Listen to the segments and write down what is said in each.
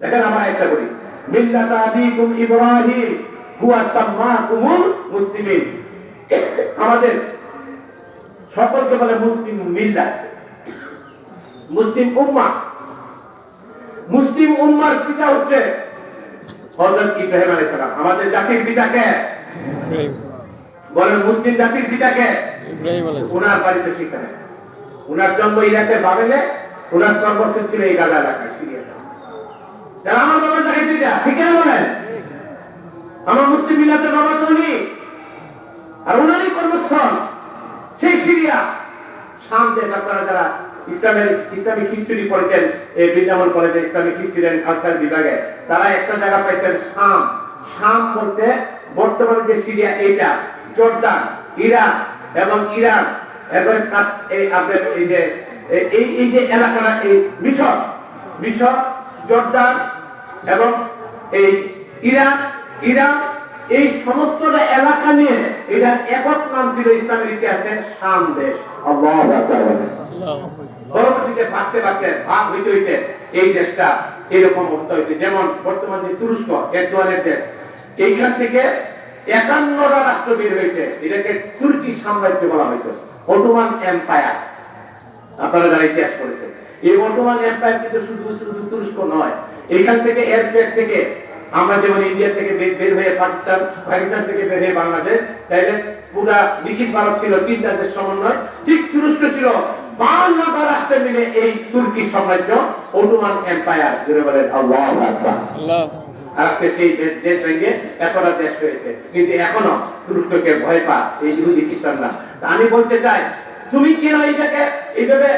দেখেন আমার একটা বলি মিল্লাতা আবিকুম ইব্রাহিম হুয়া সাম্মাকুমুল মুসলিমিন। আমাদের সকলকে বলে মুসলিম মিল্লা। মুসলিম উম্মা। মুসলিম উম্মার পিতা হচ্ছে হযরত ইব্রাহিম আলাইহিস সালাম। আমাদের জাতির পিতাকে ইব্রাহিম। বলেন মুসলিম জাতির পিতাকে ইব্রাহিম আলাইহিস উনার বাড়িতে সেখানে। উনার জন্ম ইরাকের বাবেলে উনার কর্মস্থল ছিল এই গাজা এলাকায়। সিরিয়াতে সিরিয়া। শাম দেশ আপনারা যারা ইসলামের, ইসলামিক ইসলামিক তারা একটা জায়গা পাইছেন শাম। বলতে বর্তমানে যে সিরিয়া, এইটা জর্দান, ইরাক এবং ইরান এবং এই আপনার এই- এই এই যে এলাকাটা, এই মিশর। মিশর, জর্দান এবং এই ইরান ইরান এই সমস্ত এলাকা নিয়ে এটার একক নাম ছিল ইসলামের ইতিহাসে শাম দেশ। পরবর্তীতে ভাগ হইতে হইতে এই দেশটা এরকম অবস্থা হয়েছে। যেমন তুরস্ক দেশ, এইখান থেকে একান্নটা রাষ্ট্র বের হয়েছে। এটাকে তুর্কি সাম্রাজ্য বলা হইতো। Ottoman empire. আপনারা যারা ইতিহাস করেছেন এই অটোমান এম্পায়ার কিন্তু শুধু শুধু তুরস্ক নয় এখান থেকে এর পেট থেকে আমরা যেমন ইন্ডিয়া থেকে বের হয়ে পাকিস্তান পাকিস্তান থেকে বের হয়ে বাংলাদেশ তাইলে পুরা লিখিত ভারত ছিল তিনটা দেশ সমন্বয়। ঠিক তুরস্ক ছিল। রাষ্ট্র মিলে এই তুর্কি সাম্রাজ্য অটোমান এম্পায়ার জুড়ে বলেন আল্লাহ আকবার। আল্লাহ আজকে সেই দেশ ভেঙে এতটা দেশ হয়েছে। কিন্তু এখনও তুরস্ককে ভয় পা এই ইহুদি খ্রিস্টানরা। আমি বলতে চাই তুমি কেন এইটাকে এইভাবে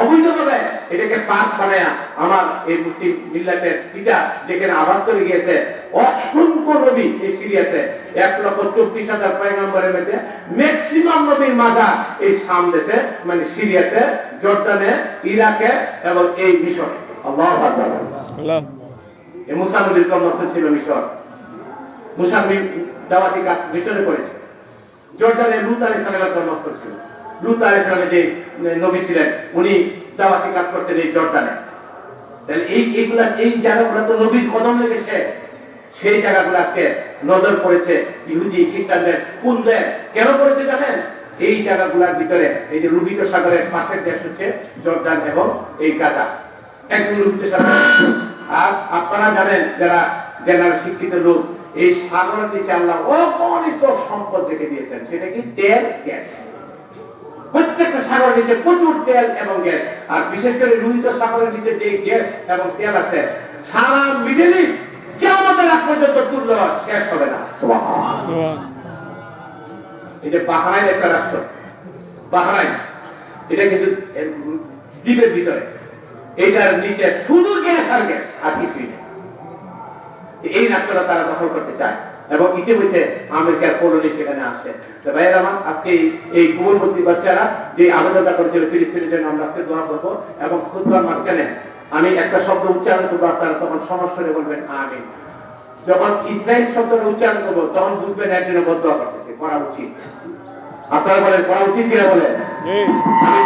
অবৈধভাবে এটাকে পাক বানায়া আমার এই মুসলিম মিল্লাতের পিতা যেখানে আবাদ করে গিয়েছে অসংখ্য নবী এই সিরিয়াতে এক লক্ষ চব্বিশ হাজার পয়গাম্বরের মধ্যে ম্যাক্সিমাম নবীর মাঝা এই সাম দেশে মানে সিরিয়াতে জর্দানে ইরাকে এবং এই মিশরে। আল্লাহ এই মুসা নবীর কর্মস্থল ছিল মিশর। মুসা দাওয়াতি কাজ মিশরে করেছে। জর্দানে লুত আলী সালামের কর্মস্থল ছিল। লুত যে নবী ছিলেন, উনি কাজ করছেন এই জর্দানে। তাহলে এই, এইগুলা, এই তো নবীর কদম লেগেছে। সেই জায়গাগুলো আজকে নজর পড়েছে ইহুদি, খ্রিস্টানদের কোন পড়েছে জানেন? এই জায়গাগুলোর ভিতরে, এই যে রুবিত সাগরের পাশের দেশ হচ্ছে জর্দান এবং এই গাজা। একদম রুবিত সাগর। আর আপনারা জানেন, যারা জেনারেল শিক্ষিত লোক, এই সাগরের নিচে আল্লাহ অগণিত সম্পদ রেখে দিয়েছেন। সেটা কি তেল? গ্যাস। সাগরের নিচে প্রচুর তেল এবং গ্যাস। আর বিশেষ করে রুহিত সাগরের নিচে যে গ্যাস এবং তেল আছে সারা মিডল ইস্ট আগ পর্যন্ত তুললে শেষ হবে না। এই যে বাহরাইন একটা রাষ্ট্র। বাহরাইন এটা কিন্তু দ্বীপের ভিতরে। এটার নিচে শুধু গ্যাস আর গ্যাস আর কিছুই নেই। এই রাষ্ট্রটা তারা দখল করতে চায়। এবং ইতিমধ্যে আমেরিকার কলোনি সেখানে আছে। তো ভাইয়ের আমার আজকে এই- কুমলবর্তী বাচ্চারা যে আবেদনটা করেছিল ফিলিস্তিনের জন্য আমরা আজকে দোয়া করব এবং খুদবার মাঝখানে আমি একটা শব্দ উচ্চারণ করব আপনারা তখন সমস্যারে বলবেন আমি যখন ইসরায়েল শব্দটা উচ্চারণ করব তখন বুঝবেন একজনে বদয়া করতেছে করা উচিত। আপনারা বলেন করা উচিত কিনা বলেন?